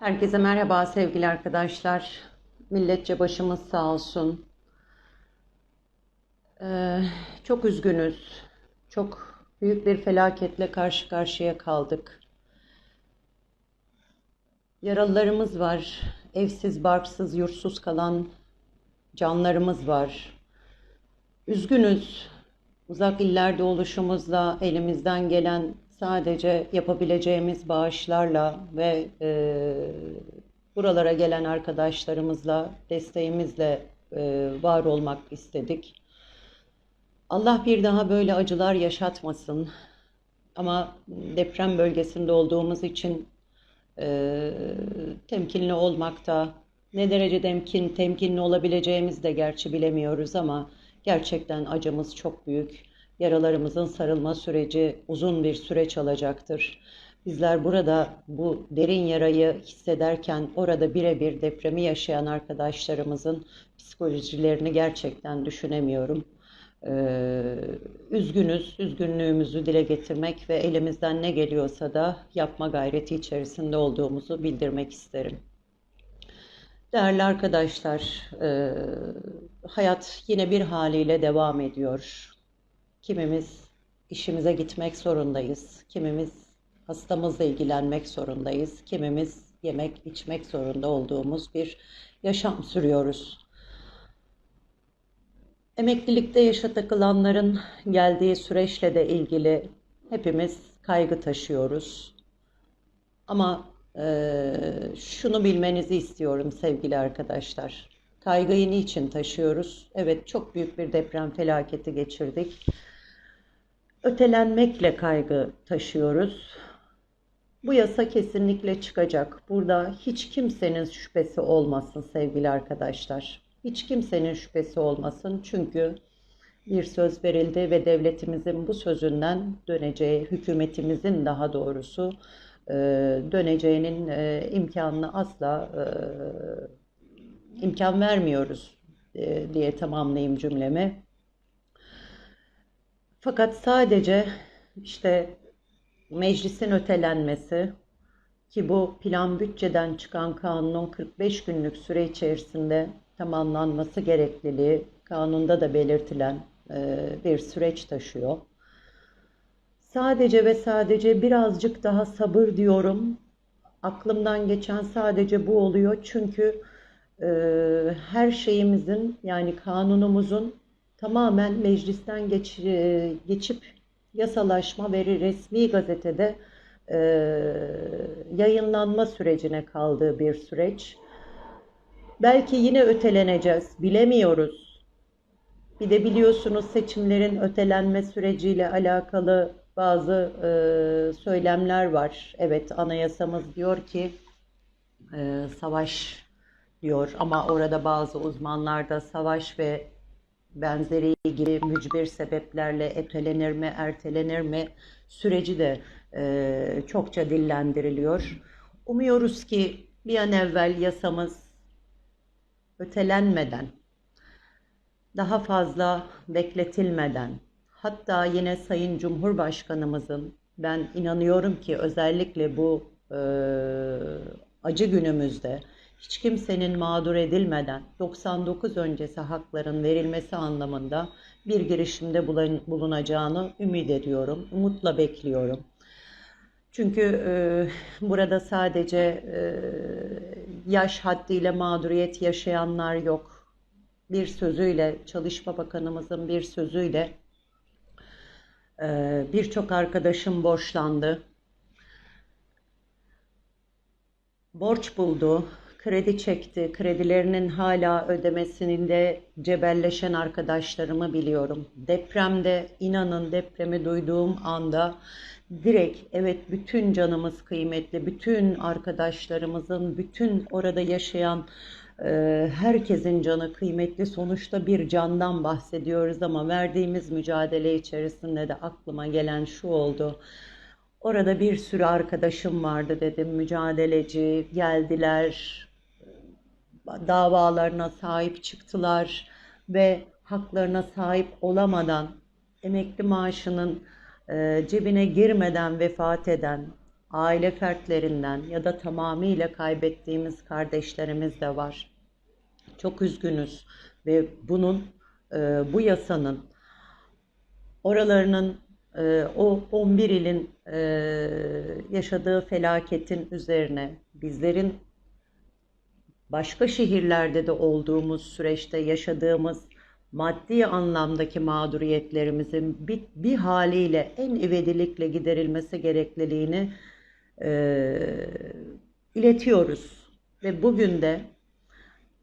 Herkese merhaba sevgili arkadaşlar. Milletçe başımız sağ olsun. Ee, çok üzgünüz. Çok büyük bir felaketle karşı karşıya kaldık. Yaralılarımız var. Evsiz, barksız, yurtsuz kalan canlarımız var. Üzgünüz. Uzak illerde oluşumuzla elimizden gelen sadece yapabileceğimiz bağışlarla ve e, buralara gelen arkadaşlarımızla, desteğimizle e, var olmak istedik. Allah bir daha böyle acılar yaşatmasın. Ama deprem bölgesinde olduğumuz için e, temkinli olmakta, ne derece temkin, temkinli olabileceğimizi de gerçi bilemiyoruz ama gerçekten acımız çok büyük. Yaralarımızın sarılma süreci uzun bir süreç alacaktır. Bizler burada bu derin yarayı hissederken orada birebir depremi yaşayan arkadaşlarımızın psikolojilerini gerçekten düşünemiyorum. Ee, üzgünüz, üzgünlüğümüzü dile getirmek ve elimizden ne geliyorsa da yapma gayreti içerisinde olduğumuzu bildirmek isterim. Değerli arkadaşlar, e, hayat yine bir haliyle devam ediyor. Kimimiz işimize gitmek zorundayız, kimimiz hastamızla ilgilenmek zorundayız, kimimiz yemek içmek zorunda olduğumuz bir yaşam sürüyoruz. Emeklilikte yaşa takılanların geldiği süreçle de ilgili hepimiz kaygı taşıyoruz. Ama e, şunu bilmenizi istiyorum sevgili arkadaşlar. Kaygıyı niçin taşıyoruz? Evet çok büyük bir deprem felaketi geçirdik. Ötelenmekle kaygı taşıyoruz. Bu yasa kesinlikle çıkacak. Burada hiç kimsenin şüphesi olmasın sevgili arkadaşlar. Hiç kimsenin şüphesi olmasın. Çünkü bir söz verildi ve devletimizin bu sözünden döneceği, hükümetimizin daha doğrusu e, döneceğinin e, imkanını asla e, imkan vermiyoruz diye tamamlayayım cümlemi. Fakat sadece işte meclisin ötelenmesi ki bu plan bütçeden çıkan kanunun 45 günlük süre içerisinde tamamlanması gerekliliği kanunda da belirtilen bir süreç taşıyor. Sadece ve sadece birazcık daha sabır diyorum. Aklımdan geçen sadece bu oluyor. Çünkü e, her şeyimizin yani kanunumuzun tamamen meclisten geç, geçip yasalaşma ve resmi gazetede e, yayınlanma sürecine kaldığı bir süreç. Belki yine öteleneceğiz, bilemiyoruz. Bir de biliyorsunuz seçimlerin ötelenme süreciyle alakalı bazı e, söylemler var. Evet anayasamız diyor ki e, savaş diyor ama orada bazı uzmanlar da savaş ve benzeri ilgili mücbir sebeplerle ötelenir mi, ertelenir mi süreci de e, çokça dillendiriliyor. Umuyoruz ki bir an evvel yasamız ötelenmeden, daha fazla bekletilmeden, hatta yine Sayın Cumhurbaşkanımızın ben inanıyorum ki özellikle bu e, acı günümüzde hiç kimsenin mağdur edilmeden 99 öncesi hakların verilmesi anlamında bir girişimde bulunacağını ümit ediyorum, umutla bekliyorum. Çünkü e, burada sadece e, yaş haddiyle mağduriyet yaşayanlar yok. Bir sözüyle, Çalışma Bakanımızın bir sözüyle e, birçok arkadaşım borçlandı. Borç buldu, kredi çekti. Kredilerinin hala ödemesinin de cebelleşen arkadaşlarımı biliyorum. Depremde inanın depremi duyduğum anda direkt evet bütün canımız kıymetli, bütün arkadaşlarımızın, bütün orada yaşayan e, herkesin canı kıymetli. Sonuçta bir candan bahsediyoruz ama verdiğimiz mücadele içerisinde de aklıma gelen şu oldu. Orada bir sürü arkadaşım vardı dedim, mücadeleci, geldiler, davalarına sahip çıktılar ve haklarına sahip olamadan emekli maaşının e, cebine girmeden vefat eden aile fertlerinden ya da tamamıyla kaybettiğimiz kardeşlerimiz de var. Çok üzgünüz ve bunun e, bu yasanın oralarının e, o 11 ilin yaşadığı felaketin üzerine bizlerin başka şehirlerde de olduğumuz süreçte yaşadığımız maddi anlamdaki mağduriyetlerimizin bir, bir haliyle en ivedilikle giderilmesi gerekliliğini e, iletiyoruz. Ve bugün de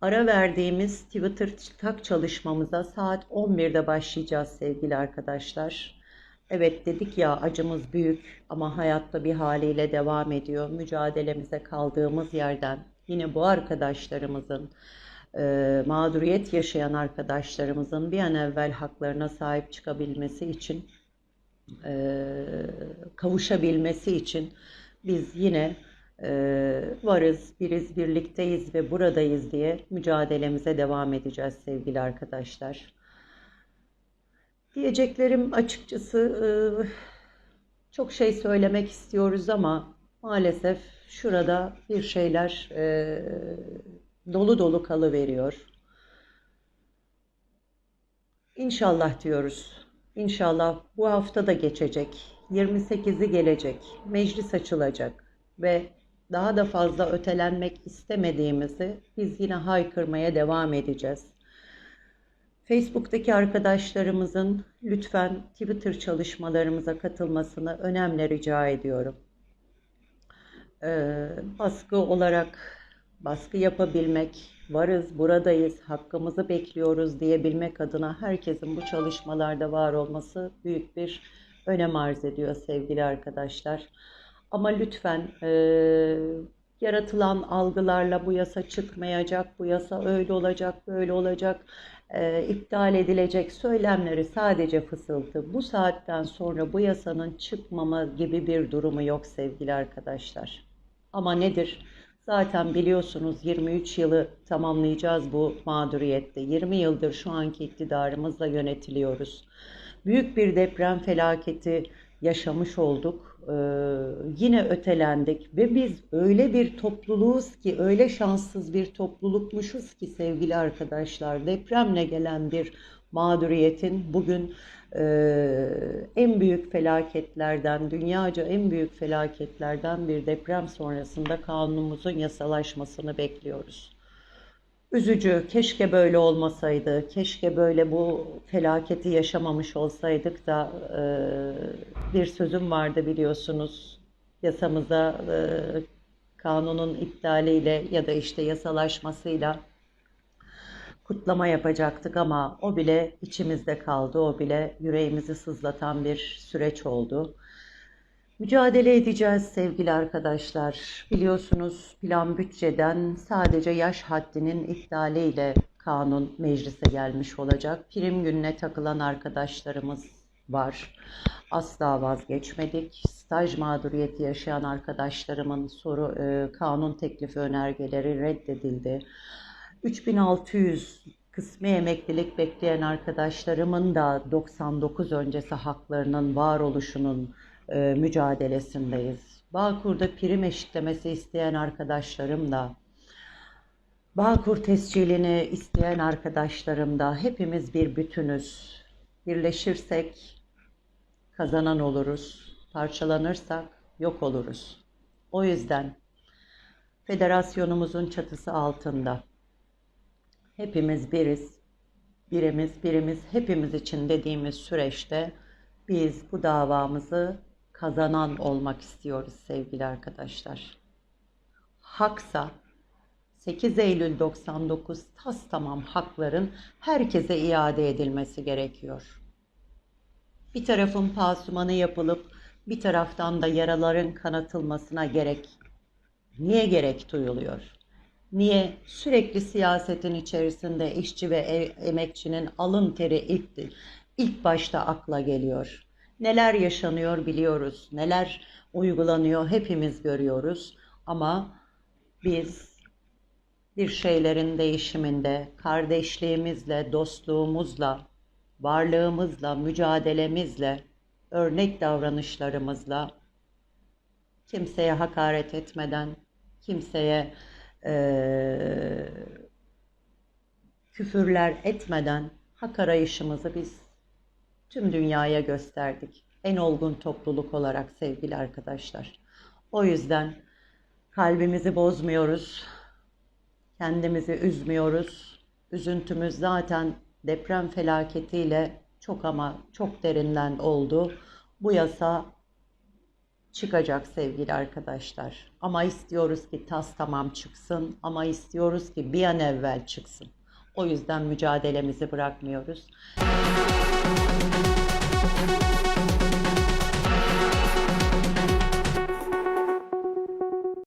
ara verdiğimiz Twitter tak çalışmamıza saat 11'de başlayacağız sevgili arkadaşlar. Evet dedik ya acımız büyük ama hayatta bir haliyle devam ediyor. Mücadelemize kaldığımız yerden yine bu arkadaşlarımızın e, mağduriyet yaşayan arkadaşlarımızın bir an evvel haklarına sahip çıkabilmesi için e, kavuşabilmesi için biz yine e, varız, biriz, birlikteyiz ve buradayız diye mücadelemize devam edeceğiz sevgili arkadaşlar. Diyeceklerim açıkçası çok şey söylemek istiyoruz ama maalesef şurada bir şeyler e, dolu dolu kalıveriyor. İnşallah diyoruz. İnşallah bu hafta da geçecek. 28'i gelecek. Meclis açılacak ve daha da fazla ötelenmek istemediğimizi biz yine haykırmaya devam edeceğiz. Facebook'taki arkadaşlarımızın lütfen Twitter çalışmalarımıza katılmasını önemli rica ediyorum. Ee, baskı olarak baskı yapabilmek, varız, buradayız, hakkımızı bekliyoruz diyebilmek adına herkesin bu çalışmalarda var olması büyük bir önem arz ediyor sevgili arkadaşlar. Ama lütfen e, yaratılan algılarla bu yasa çıkmayacak, bu yasa öyle olacak, böyle olacak, e, iptal edilecek söylemleri sadece fısıltı. Bu saatten sonra bu yasanın çıkmama gibi bir durumu yok sevgili arkadaşlar. Ama nedir? Zaten biliyorsunuz 23 yılı tamamlayacağız bu mağduriyette. 20 yıldır şu anki iktidarımızla yönetiliyoruz. Büyük bir deprem felaketi yaşamış olduk. Ee, yine ötelendik ve biz öyle bir topluluğuz ki, öyle şanssız bir toplulukmuşuz ki sevgili arkadaşlar. Depremle gelen bir mağduriyetin bugün e, en büyük felaketlerden, dünyaca en büyük felaketlerden bir deprem sonrasında kanunumuzun yasalaşmasını bekliyoruz. Üzücü, keşke böyle olmasaydı, keşke böyle bu felaketi yaşamamış olsaydık da e, bir sözüm vardı biliyorsunuz yasamıza e, kanunun iptaliyle ya da işte yasalaşmasıyla kutlama yapacaktık ama o bile içimizde kaldı, o bile yüreğimizi sızlatan bir süreç oldu. Mücadele edeceğiz sevgili arkadaşlar. Biliyorsunuz plan bütçeden sadece yaş haddinin iptaliyle kanun meclise gelmiş olacak. Prim gününe takılan arkadaşlarımız var. Asla vazgeçmedik. Staj mağduriyeti yaşayan arkadaşlarımın soru e, kanun teklifi önergeleri reddedildi. 3600 kısmi emeklilik bekleyen arkadaşlarımın da 99 öncesi haklarının varoluşunun e, mücadelesindeyiz. Bağkur'da prim eşitlemesi isteyen arkadaşlarım da, Bağkur tescilini isteyen arkadaşlarım da hepimiz bir bütünüz. Birleşirsek kazanan oluruz, parçalanırsak yok oluruz. O yüzden federasyonumuzun çatısı altında hepimiz biriz, birimiz birimiz hepimiz için dediğimiz süreçte biz bu davamızı kazanan olmak istiyoruz sevgili arkadaşlar. Haksa 8 Eylül 99 tas tamam hakların herkese iade edilmesi gerekiyor. Bir tarafın pasumanı yapılıp bir taraftan da yaraların kanatılmasına gerek niye gerek duyuluyor? Niye? Sürekli siyasetin içerisinde işçi ve emekçinin alın teri ilk, ilk başta akla geliyor? Neler yaşanıyor biliyoruz, neler uygulanıyor hepimiz görüyoruz. Ama biz bir şeylerin değişiminde kardeşliğimizle, dostluğumuzla, varlığımızla, mücadelemizle, örnek davranışlarımızla kimseye hakaret etmeden, kimseye eee, küfürler etmeden hak arayışımızı biz tüm dünyaya gösterdik. En olgun topluluk olarak sevgili arkadaşlar. O yüzden kalbimizi bozmuyoruz. Kendimizi üzmüyoruz. Üzüntümüz zaten deprem felaketiyle çok ama çok derinden oldu. Bu yasa çıkacak sevgili arkadaşlar. Ama istiyoruz ki tas tamam çıksın. Ama istiyoruz ki bir an evvel çıksın. O yüzden mücadelemizi bırakmıyoruz.